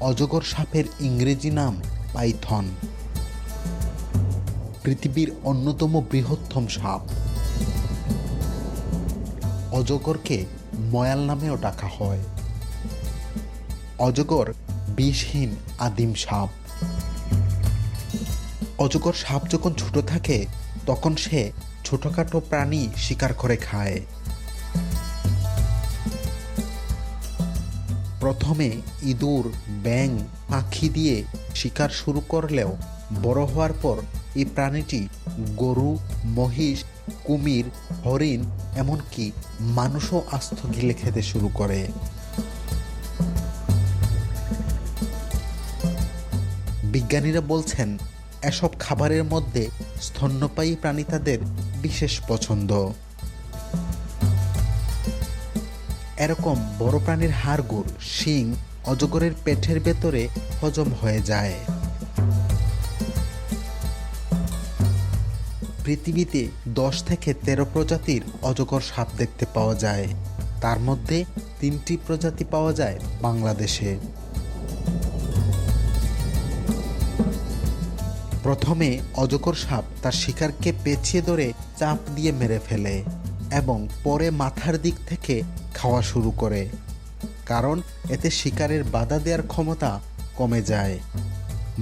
অজগর সাপের ইংরেজি নাম পাইথন। পৃথিবীর অন্যতম বৃহত্তম সাপ। অজগরকে ময়াল নামেও ডাকা হয়। অজগর বিষহীন আদিম সাপ। অজগর সাপ যখন ছোট থাকে, তখন সে ছোটখাটো প্রাণী শিকার করে খায়। প্রথমে ইঁদুর ব্যাং পাখি দিয়ে শিকার শুরু করলেও বড় হওয়ার পর এই প্রাণীটি গরু, মহিষ, কুমির, হরিণ, এমনকি মানুষও আস্ত গিলে খেতে শুরু করে। বিজ্ঞানীরা বলছেন, এসব খাবারের মধ্যে স্তন্যপায়ী প্রাণী তাদের বিশেষ পছন্দ। এরকম বড় প্রাণীর হাড়গোড় শিং অজগরের পেটের ভেতরে হজম হয়ে যায়। পৃথিবীতে দশ থেকে তেরো প্রজাতির অজগর সাপ দেখতে পাওয়া যায়। তার মধ্যে তিনটি প্রজাতি পাওয়া যায় বাংলাদেশে। প্রথমে অজগর সাপ তার শিকারকে পেঁচিয়ে ধরে চাপ দিয়ে মেরে ফেলে এবং পরে মাথার দিক থেকে খাওয়া শুরু করে, কারণ এতে শিকারের বাধা দেওয়ার ক্ষমতা কমে যায়।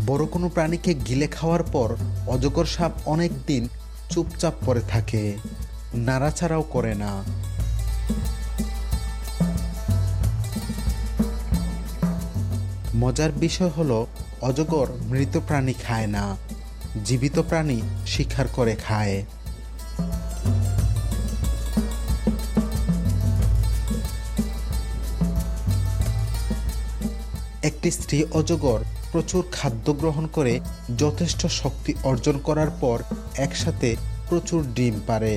বড় কোনো প্রাণীকে গিলে খাওয়ার পর অজগর সাপ অনেক দিন চুপচাপ পড়ে থাকে নাড়াছাড়াও করে না। মজার বিষয় হলো, অজগর মৃত প্রাণী খায় না, জীবিত প্রাণী শিকার করে খায়। একটি স্ত্রী অজগর প্রচুর খাদ্য গ্রহণ করে যথেষ্ট শক্তি অর্জন করার পর একসাথে প্রচুর ডিম পারে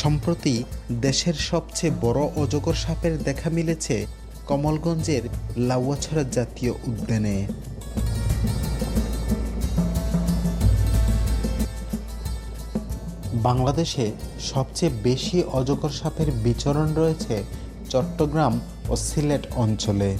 সম্প্রতি দেশের সবচেয়ে বড় অজগর সাপের দেখা মিলেছে কমলগঞ্জের লাউয়াছড়া জাতীয় উদ্যানে। বাংলাদেশে সবচেয়ে বেশি অজগর সাপের বিচরণ রয়েছে চট্টগ্রাম ও সিলেট অঞ্চলে।